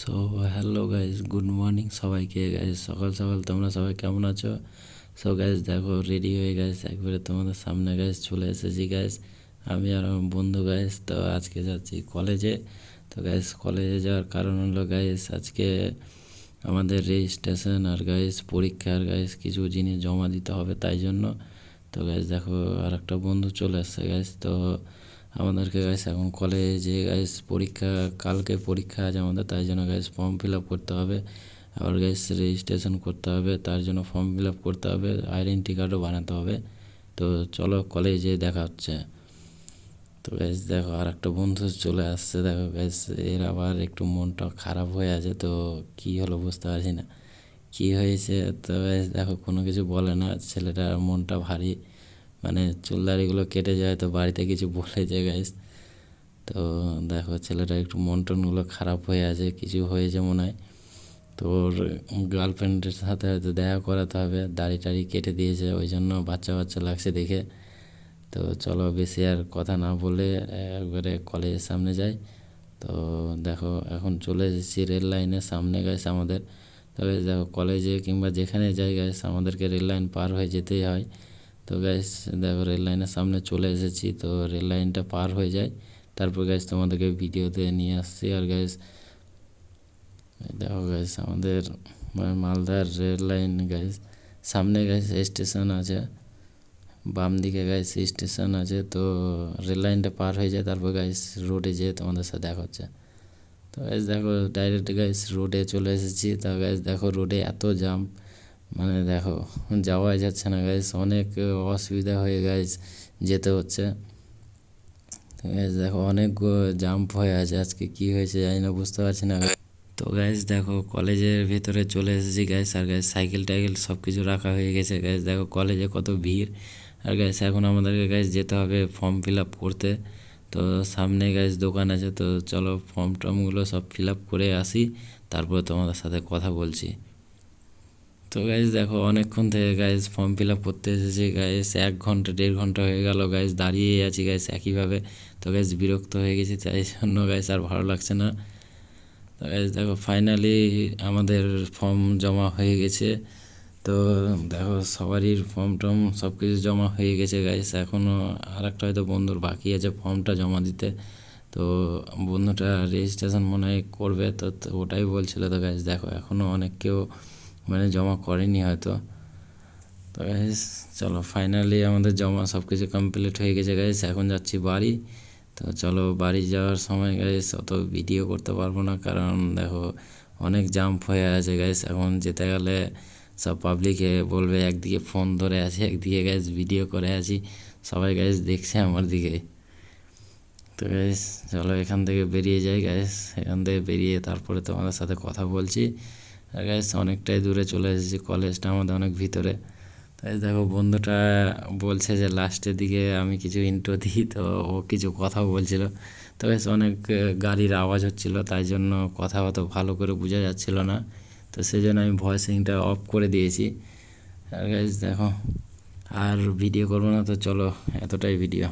So hello guys good morning সবাইকে guys সকাল সকাল, তোমরা সবাই কেমন আছো? সো গাইজ দেখো রেডি হয়ে গাইজ একবারে তোমাদের সামনে গাইজ চলে এসেছি গাইজ আমি আর আমার বন্ধু গাইজ তো আজকে যাচ্ছি কলেজে তো গাইজ কলেজে যাওয়ার কারণ হলো গাইজ আজকে আমাদের রেজিস্ট্রেশন আর গাইজ পরীক্ষার গাইজ কিছু জিনিস জমা দিতে হবে তাই জন্য। তো গাইজ দেখো আর একটা বন্ধু চলে আসছে গাইজ তো আমাদেরকে গাইস এখন কলেজে গাইস পরীক্ষা, কালকে পরীক্ষা আছে আমাদের, তাই জন্য গাইস ফর্ম ফিল আপ করতে হবে। আবার গাইস রেজিস্ট্রেশন করতে হবে, তার জন্য ফর্ম ফিল আপ করতে হবে আইডেন্টি কার্ডও বানাতে হবে। তো চলো কলেজে দেখা হচ্ছে। তো গাইস দেখো আর একটা বন্ধু চলে আসছে, দেখো গাইস এর আবার একটু মনটা খারাপ হয়ে আছে, তো কি হলো বুঝতে পারছি না। কি হয়েছে? তো গাইস দেখো কোনো কিছু বলে না, ছেলেটার মনটা ভারী। মানে চুল দাড়িগুলো কেটে যায় তো বাড়িতে কিছু বলে যায় গাইস তো দেখো ছেলেটা একটু মন টনগুলো খারাপ হয়ে আছে, কিছু হয়েছে মনে হয়। তো ওর গার্লফ্রেন্ডের সাথে হয়তো দেখা করাতে হবে, দাড়ি টাড়ি কেটে দিয়েছে, ওই জন্য বাচ্চা বাচ্চা লাগছে দেখে। তো চলো বেশি আর কথা না বলে একবারে কলেজের সামনে যাই। তো দেখো এখন চলে এসেছি রেল লাইনের সামনে গেছে আমাদের। তবে দেখো কলেজে কিংবা যেখানে যাই গেছে আমাদেরকে রেল লাইন পার হয়ে যেতেই হয়। তো গ্যাস দেখো রেল লাইনের সামনে চলে এসেছি, তো রেল লাইনটা পার হয়ে যায়। তারপর গ্যাস তোমাদেরকে ভিডিওতে নিয়ে আসছি। আর গ্যাস দেখো গ্যাস আমাদের মানে মালদার রেল লাইন গ্যাস সামনে গ্যাস স্টেশন আছে। বাম দিকে গাইস স্টেশন আছে, তো রেল লাইনটা পার হয়ে যায়। তারপর গাইস রোডে যেয়ে তোমাদের সাথে দেখা হচ্ছে। তো গাইস দেখো ডাইরেক্ট গাইস রোডে চলে এসেছি। তা গাইস দেখো রোডে এত জাম মানে দেখো, যাওয়াই যাচ্ছে না গাইস অনেক অসুবিধা হয়ে গাইস যেতে হচ্ছে। দেখো, অনেক জাম্প হয়ে আছে। আজকে কি হয়েছে জানি না, বুঝতে পারছি না। তো গাইস দেখো, কলেজের ভিতরে চলে এসেছি গাইস আর গাইস সাইকেল টাইকেল সব কিছু রাখা হয়ে গেছে গাইস দেখো, কলেজে কত ভিড়। আর গাইস এখন আমাদেরকে গাইস যেতে হবে ফর্ম ফিল আপ করতে। তো, সামনে গাইস দোকান আছে। তো, চলো ফর্ম টর্মগুলো সব ফিল আপ করে আসি। তারপর তোমাদের সাথে কথা বলছি। তো গাইজ দেখো অনেকক্ষণ থেকে গাইজ ফর্ম ফিল আপ করতে এসেছি। গাইজ এক ঘণ্টা, দেড় ঘণ্টা হয়ে গেল গাইজ দাঁড়িয়ে আছি গাইজ একইভাবে। তো গাইজ বিরক্ত হয়ে গেছি, তাই জন্য গাইজ আর ভালো লাগছে না। তো গাইজ দেখো ফাইনালি আমাদের ফর্ম জমা হয়ে গেছে। তো দেখো সবারই ফর্ম টর্ম সব কিছু জমা হয়ে গেছে গাইজ এখনও আর একটা হয়তো বন্ধুর বাকি আছে ফর্মটা জমা দিতে। তো বন্ধুটা রেজিস্ট্রেশন মনে হয় করবে, তো ওটাই বলছিল তো গাইজ দেখো এখনও অনেক কেউ মানে জমা করেনি হয়তো। তো চলো ফাইনালি আমাদের জমা সব কিছু কমপ্লিট হয়ে গেছে গাইস এখন যাচ্ছি বাড়ি। তো চলো বাড়ি যাওয়ার সময় গাইস অত ভিডিও করতে পারব না কারণ দেখো অনেক জাম্প হয়ে আছে গাইস এখন যেতে গেলে সব পাবলিকে বলবে, একদিকে ফোন ধরে আছি, একদিকে গাইস ভিডিও করে আছি। সবাই গাইস দেখছে আমার দিকে। তো গাইস চলো এখান থেকে বেরিয়ে যাই গাইস এখান থেকে বেরিয়ে তারপরে তোমাদের সাথে কথা বলছি। গাইস অনেকটাই দূরে চলে এসেছি কলেজটা আমাদের অনেক ভিতরে। তাই দেখো বন্ধুটা বলছে যে লাস্টের দিকে আমি কিছু ইন্টো দিই, তো ও কিছু কথা বলছিল। তো বেশ অনেক গাড়ির আওয়াজ হচ্ছিল, তাই জন্য কথা অত ভালো করে বোঝা যাচ্ছিল না। তো সেই জন্য আমি ভয়েসিংটা অফ করে দিয়েছি। আর গাইস দেখো, আর ভিডিও করব না, তো চলো, এতটাই ভিডিও